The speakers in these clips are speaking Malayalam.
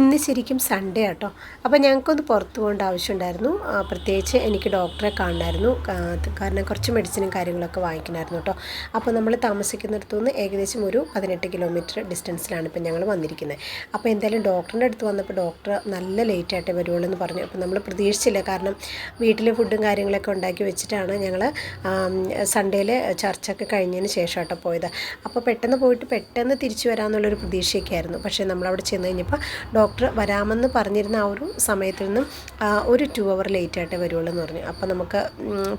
ഇന്ന് ശരിക്കും സൺഡേ ആട്ടോ. അപ്പോൾ ഞങ്ങൾക്കൊന്ന് പുറത്ത് പോകേണ്ട ആവശ്യമുണ്ടായിരുന്നു. പ്രത്യേകിച്ച് എനിക്ക് ഡോക്ടറെ കാണണമായിരുന്നു. കാരണം കുറച്ച് മെഡിസിനും കാര്യങ്ങളൊക്കെ വാങ്ങിക്കണമായിരുന്നു കേട്ടോ. അപ്പോൾ നമ്മൾ താമസിക്കുന്നിടത്തു നിന്ന് ഏകദേശം ഒരു പതിനെട്ട് കിലോമീറ്റർ ഡിസ്റ്റൻസിലാണ് ഇപ്പം ഞങ്ങൾ വന്നിരിക്കുന്നത് അപ്പോൾ എന്തായാലും ഡോക്ടറിന്റെ അടുത്ത് വന്നപ്പോൾ ഡോക്ടർ നല്ല ലേറ്റ് ആയിട്ടേ വരുവുള്ളൂ എന്ന് പറഞ്ഞു. അപ്പോൾ നമ്മൾ പ്രതീക്ഷിച്ചില്ല. കാരണം വീട്ടിൽ ഫുഡും കാര്യങ്ങളൊക്കെ ഉണ്ടാക്കി വെച്ചിട്ടാണ് ഞങ്ങൾ സൺഡേയിൽ ചർച്ചൊക്കെ കഴിഞ്ഞതിന് ശേഷം കേട്ടോ പോയത്. അപ്പോൾ പെട്ടെന്ന് പോയിട്ട് പെട്ടെന്ന് തിരിച്ചു വരാമെന്നുള്ളൊരു പ്രതീക്ഷയൊക്കെ ആയിരുന്നു. പക്ഷേ നമ്മളവിടെ ചെന്ന് കഴിഞ്ഞപ്പോൾ ഡോക്ടർ വരാമെന്ന് പറഞ്ഞിരുന്ന ആ ഒരു സമയത്തിൽ നിന്നും ഒരു ടു അവർ ലേറ്റ് ആയിട്ടേ വരുള്ളൂ എന്ന് പറഞ്ഞു. അപ്പോൾ നമുക്ക്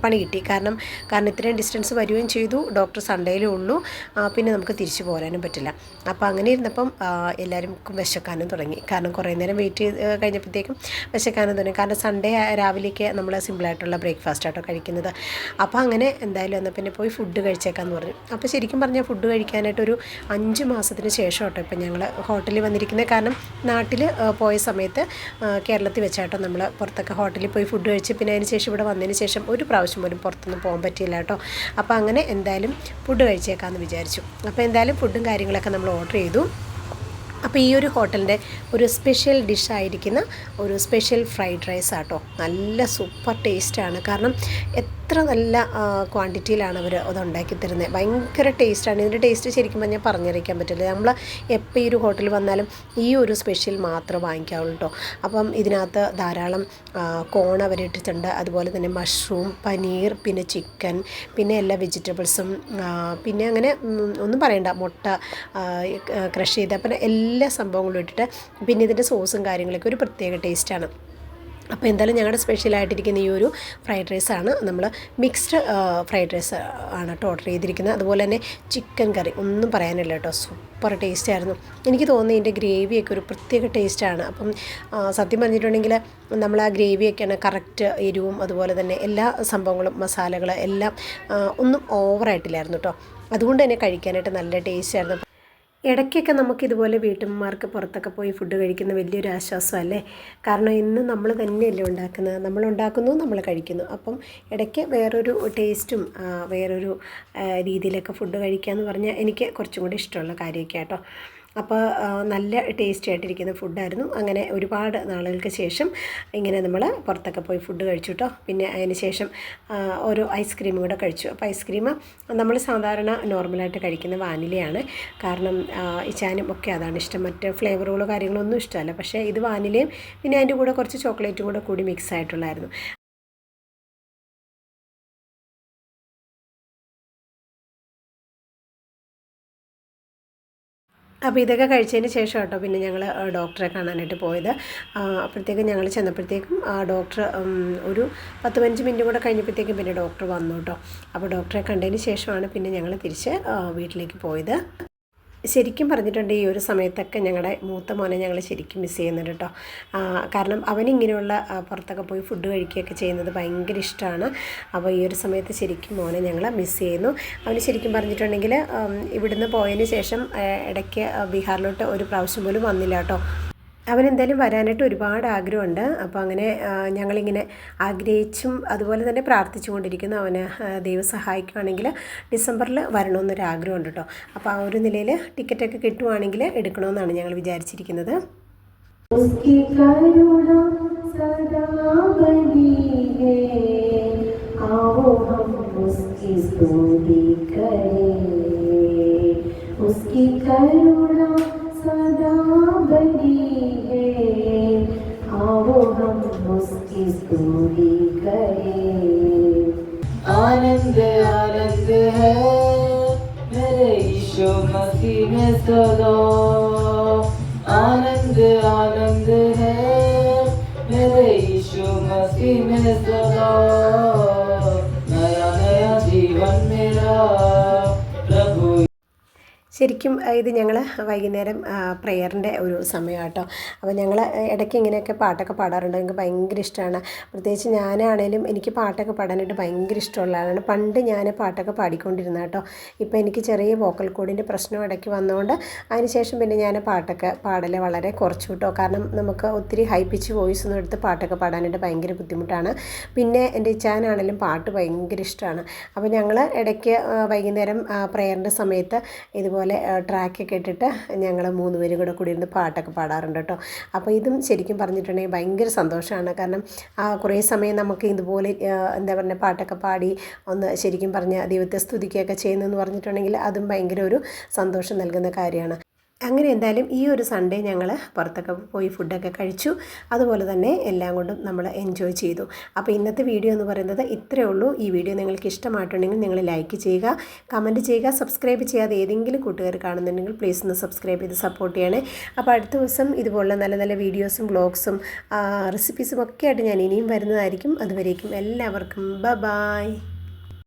പണി കിട്ടി. കാരണം കാരണം ഇത്രയും ഡിസ്റ്റൻസ് വരികയും ചെയ്തു. ഡോക്ടർ സൺഡേയിലേ ഉള്ളൂ. പിന്നെ നമുക്ക് തിരിച്ചു പോരാനും പറ്റില്ല. അപ്പോൾ അങ്ങനെ ഇരുന്നപ്പം എല്ലാവരും വിശക്കാനും തുടങ്ങി. കാരണം കുറേ നേരം വെയിറ്റ് ചെയ്ത് കഴിഞ്ഞപ്പോഴത്തേക്കും വിശക്കാനും തുടങ്ങി. കാരണം സൺഡേ രാവിലേക്ക് നമ്മൾ സിമ്പിളായിട്ടുള്ള ബ്രേക്ക്ഫാസ്റ്റ് ആട്ടോ കഴിക്കുന്നത്. അപ്പോൾ അങ്ങനെ എന്തായാലും എന്നാൽ പിന്നെ പോയി ഫുഡ് കഴിച്ചേക്കാന്ന് പറഞ്ഞു. അപ്പോൾ ശരിക്കും പറഞ്ഞാൽ ഫുഡ് കഴിക്കാനായിട്ട് ഒരു അഞ്ച് മാസത്തിന് ശേഷം ആട്ടോ ഇപ്പം ഞങ്ങൾ ഹോട്ടലിൽ വന്നിരിക്കുന്നത് കാരണം നാട്ടിൽ പോയ സമയത്ത് കേരളത്തിൽ വെച്ചാട്ടോ നമ്മൾ പുറത്തൊക്കെ ഹോട്ടലിൽ പോയി ഫുഡ് കഴിച്ച് പിന്നെ അതിന് ശേഷം ഇവിടെ വന്നതിന് ശേഷം ഒരു പ്രാവശ്യം പോലും പുറത്തൊന്നും പോകാൻ പറ്റിയില്ല കേട്ടോ. അപ്പോൾ അങ്ങനെ എന്തായാലും ഫുഡ് കഴിച്ചേക്കാമെന്ന് വിചാരിച്ചു. അപ്പോൾ എന്തായാലും ഫുഡും കാര്യങ്ങളൊക്കെ നമ്മൾ ഓർഡർ ചെയ്തു. അപ്പോൾ ഈ ഒരു ഹോട്ടലിന്റെ ഒരു സ്പെഷ്യൽ ഡിഷായിരിക്കുന്ന ഒരു സ്പെഷ്യൽ ഫ്രൈഡ് റൈസ് ആട്ടോ. നല്ല സൂപ്പർ ടേസ്റ്റാണ് കാരണം എത്ര നല്ല ക്വാണ്ടിറ്റിയിലാണ് അവർ അത് ഉണ്ടാക്കി തരുന്നത് ഭയങ്കര ടേസ്റ്റാണ്. ഇതിന്റെ ടേസ്റ്റ് ശരിക്കും പറഞ്ഞാൽ പറഞ്ഞറിയിക്കാൻ പറ്റില്ല. നമ്മൾ എപ്പോൾ ഈ ഒരു ഹോട്ടൽ വന്നാലും ഈ ഒരു സ്പെഷ്യൽ മാത്രം വാങ്ങിക്കാവുള്ളൂ കേട്ടോ അപ്പം ഇതിനകത്ത് ധാരാളം കോൺ അവർ ഇട്ടിട്ടുണ്ട്. അതുപോലെ തന്നെ മഷ്റൂം പനീർ പിന്നെ ചിക്കൻ പിന്നെ എല്ലാ വെജിറ്റബിൾസും പിന്നെ അങ്ങനെ ഒന്നും പറയണ്ട. മുട്ട ക്രഷ് ചെയ്ത പിന്നെ എല്ലാ സംഭവങ്ങളും ഇട്ടിട്ട് പിന്നെ ഇതിന്റെ സോസും കാര്യങ്ങളൊക്കെ ഒരു പ്രത്യേക ടേസ്റ്റാണ്. അപ്പോൾ എന്തായാലും ഞങ്ങളുടെ സ്പെഷ്യലായിട്ടിരിക്കുന്ന ഈ ഒരു ഫ്രൈഡ് റൈസാണ് നമ്മൾ മിക്സ്ഡ് ഫ്രൈഡ് റൈസ് ആണ് കേട്ടോ ഓർഡർ ചെയ്തിരിക്കുന്നത്. അതുപോലെ തന്നെ ചിക്കൻ കറി ഒന്നും പറയാനില്ല കേട്ടോ സൂപ്പർ ടേസ്റ്റ് ആയിരുന്നു. എനിക്ക് തോന്നുന്നു ഇതിന്റെ ഗ്രേവിയൊക്കെ ഒരു പ്രത്യേക ടേസ്റ്റാണ് അപ്പം സത്യം പറഞ്ഞിട്ടുണ്ടെങ്കിൽ നമ്മൾ ആ ഗ്രേവിയൊക്കെയാണ് കറക്റ്റ് എരിവും അതുപോലെ തന്നെ എല്ലാ സംഭവങ്ങളും മസാലകൾ എല്ലാം ഒന്നും ഓവറായിട്ടില്ലായിരുന്നു കേട്ടോ അതുകൊണ്ട് തന്നെ കഴിക്കാനായിട്ട് നല്ല ടേസ്റ്റ് ആയിരുന്നു. ഇടയ്ക്കൊക്കെ നമുക്ക് ഇതുപോലെ വീട്ടമ്മമാർക്ക് പുറത്തൊക്കെ പോയി ഫുഡ് കഴിക്കുന്ന വലിയൊരു ആശ്വാസമല്ലേ? കാരണം ഇന്ന് നമ്മൾ തന്നെയല്ലേ ഉണ്ടാക്കുന്നത്. നമ്മൾ ഉണ്ടാക്കുന്നു നമ്മൾ കഴിക്കുന്നു. അപ്പം ഇടയ്ക്ക് വേറൊരു ടേസ്റ്റും വേറൊരു രീതിയിലൊക്കെ ഫുഡ് കഴിക്കുക എന്ന് പറഞ്ഞാൽ എനിക്ക് കുറച്ചും കൂടി ഇഷ്ടമുള്ള കാര്യമൊക്കെ ആട്ടോ അപ്പോൾ നല്ല ടേസ്റ്റി ആയിട്ടിരിക്കുന്ന ഫുഡായിരുന്നു അങ്ങനെ ഒരുപാട് നാളുകൾക്ക് ശേഷം ഇങ്ങനെ നമ്മൾ പുറത്തൊക്കെ പോയി ഫുഡ് കഴിച്ചു കേട്ടോ പിന്നെ അതിന് ശേഷം ഓരോ ഐസ്ക്രീം കൂടെ കഴിച്ചു. അപ്പോൾ ഐസ്ക്രീം നമ്മൾ സാധാരണ നോർമലായിട്ട് കഴിക്കുന്ന വാനിലയാണ്. കാരണം ഇച്ചാനും ഒക്കെ അതാണ് ഇഷ്ടം. മറ്റ് ഫ്ലേവറുകളോ കാര്യങ്ങളോ ഒന്നും ഇഷ്ടമല്ല. പക്ഷേ ഇത് വാനിലയും പിന്നെ അതിന്റെ കൂടെ കുറച്ച് ചോക്ലേറ്റും കൂടെ കൂടി മിക്സ് ആയിട്ടുള്ളായിരുന്നു. അപ്പോൾ ഇതൊക്കെ കഴിച്ചതിന് ശേഷം കേട്ടോ പിന്നെ ഞങ്ങൾ ഡോക്ടറെ കാണാനായിട്ട് പോയത്. അപ്പോഴത്തേക്കും ഞങ്ങൾ ചെന്നപ്പോഴത്തേക്കും ആ ഡോക്ടർ ഒരു പത്ത് പതിനഞ്ച് മിനിറ്റ് കൂടെ കഴിഞ്ഞപ്പോഴത്തേക്കും പിന്നെ ഡോക്ടർ വന്നു കേട്ടോ. അപ്പോൾ ഡോക്ടറെ കണ്ടതിന് ശേഷമാണ് പിന്നെ ഞങ്ങൾ തിരിച്ച് വീട്ടിലേക്ക് പോയത്. ശരിക്കും പറഞ്ഞിട്ടുണ്ട് ഈ ഒരു സമയത്തൊക്കെ ഞങ്ങളുടെ മൂത്ത മോനെ ഞങ്ങൾ ശരിക്കും മിസ് ചെയ്യുന്നുണ്ട് കേട്ടോ കാരണം അവനിങ്ങനെയുള്ള പുറത്തൊക്കെ പോയി ഫുഡ് കഴിക്കുകയൊക്കെ ചെയ്യുന്നത് ഭയങ്കര ഇഷ്ടമാണ് അപ്പോൾ ഈ ഒരു സമയത്ത് ശരിക്കും മോനെ ഞങ്ങൾ മിസ് ചെയ്യുന്നു. അവന് ശരിക്കും പറഞ്ഞിട്ടുണ്ടെങ്കിൽ ഇവിടുന്ന് പോയതിന് ശേഷം ഇടയ്ക്ക് ബീഹാറിലോട്ട് ഒരു പ്രാവശ്യം പോലും വന്നില്ല കേട്ടോ അവനെന്തായാലും വരാനായിട്ട് ഒരുപാട് ആഗ്രഹമുണ്ട്. അപ്പോൾ അങ്ങനെ ഞങ്ങളിങ്ങനെ ആഗ്രഹിച്ചും അതുപോലെ തന്നെ പ്രാർത്ഥിച്ചു കൊണ്ടിരിക്കുന്നു അവന് ദൈവം സഹായിക്കുകയാണെങ്കിൽ ഡിസംബറിൽ വരണമെന്നൊരു ആഗ്രഹമുണ്ട് കേട്ടോ. അപ്പോൾ ആ ഒരു നിലയിൽ ടിക്കറ്റൊക്കെ കിട്ടുവാണെങ്കിൽ എടുക്കണമെന്നാണ് ഞങ്ങൾ വിചാരിച്ചിരിക്കുന്നത്. സ്തുതി उसकी दूरी करे आनंद आनंद है मेरे ईशो मसी में सदा। आनंद आनंद है मेरे ईशो मसी में सदा। ശരിക്കും ഇത് ഞങ്ങൾ വൈകുന്നേരം പ്രെയറിന്റെ ഒരു സമയം കേട്ടോ അപ്പോൾ ഞങ്ങൾ ഇടയ്ക്ക് ഇങ്ങനെയൊക്കെ പാട്ടൊക്കെ പാടാറുണ്ട്. എനിക്ക് ഭയങ്കര ഇഷ്ടമാണ് പ്രത്യേകിച്ച് ഞാനാണേലും എനിക്ക് പാട്ടൊക്കെ പാടാനായിട്ട് ഭയങ്കര ഇഷ്ടമുള്ള ആളാണ്. പണ്ട് ഞാൻ പാട്ടൊക്കെ പാടിക്കൊണ്ടിരുന്ന കേട്ടോ. ഇപ്പോൾ എനിക്ക് ചെറിയ വോക്കൽ കോഡിന്റെ പ്രശ്നം ഇടയ്ക്ക് വന്നതുകൊണ്ട് അതിനുശേഷം പിന്നെ ഞാൻ പാട്ടൊക്കെ പാടൽ വളരെ കുറച്ചു കേട്ടോ കാരണം നമുക്ക് ഒത്തിരി ഹൈ പിച്ച് വോയിസ് ഒന്നും എടുത്ത് പാട്ടൊക്കെ പാടാനായിട്ട് ഭയങ്കര ബുദ്ധിമുട്ടാണ്. പിന്നെ എന്റെ ഇച്ചാനാണേലും പാട്ട് ഭയങ്കര ഇഷ്ടമാണ് അപ്പോൾ ഞങ്ങൾ ഇടയ്ക്ക് വൈകുന്നേരം പ്രെയറിന്റെ സമയത്ത് ഇതുപോലെ ഇതുപോലെ ട്രാക്കൊക്കെ ഇട്ടിട്ട് ഞങ്ങൾ മൂന്ന് പേരും കൂടെ കൂടി ഇരുന്ന് പാട്ടൊക്കെ പാടാറുണ്ട് കേട്ടോ. അപ്പോൾ ഇതും ശരിക്കും പറഞ്ഞിട്ടുണ്ടെങ്കിൽ ഭയങ്കര സന്തോഷമാണ്. കാരണം ആ കുറേ സമയം നമുക്ക് ഇതുപോലെ എന്താ പറയുക പാട്ടൊക്കെ പാടി ഒന്ന് ശരിക്കും പറഞ്ഞാൽ ദൈവത്തെ സ്തുതിക്കുകയൊക്കെ ചെയ്യുന്നതെന്ന് പറഞ്ഞിട്ടുണ്ടെങ്കിൽ അതും ഭയങ്കര ഒരു സന്തോഷം നൽകുന്ന കാര്യമാണ്. അങ്ങനെ എന്തായാലും ഈ ഒരു സൺഡേ ഞങ്ങൾ പുറത്തൊക്കെ പോയി ഫുഡൊക്കെ കഴിച്ചു. അതുപോലെ തന്നെ എല്ലാം കൊണ്ടും നമ്മൾ എൻജോയ് ചെയ്തു. അപ്പോൾ ഇന്നത്തെ വീഡിയോ എന്ന് പറയുന്നത് ഇത്രയേ ഉള്ളൂ. ഈ വീഡിയോ നിങ്ങൾക്ക് ഇഷ്ടമായിട്ടുണ്ടെങ്കിൽ നിങ്ങൾ ലൈക്ക് ചെയ്യുക കമന്റ് ചെയ്യുക സബ്സ്ക്രൈബ് ചെയ്യാതെ ഏതെങ്കിലും കൂട്ടുകാർ കാണുന്നുണ്ടെങ്കിൽ പ്ലീസ് ഒന്ന് സബ്സ്ക്രൈബ് ചെയ്ത് സപ്പോർട്ട് ചെയ്യണേ. അപ്പോൾ അടുത്ത ദിവസം ഇതുപോലുള്ള നല്ല നല്ല വീഡിയോസും വ്ളോഗ്സും റെസിപ്പീസും ഒക്കെ ആയിട്ട് ഞാൻ ഇനിയും വരുന്നതായിരിക്കും. അതുവരേക്കും എല്ലാവർക്കും ബ ബായ്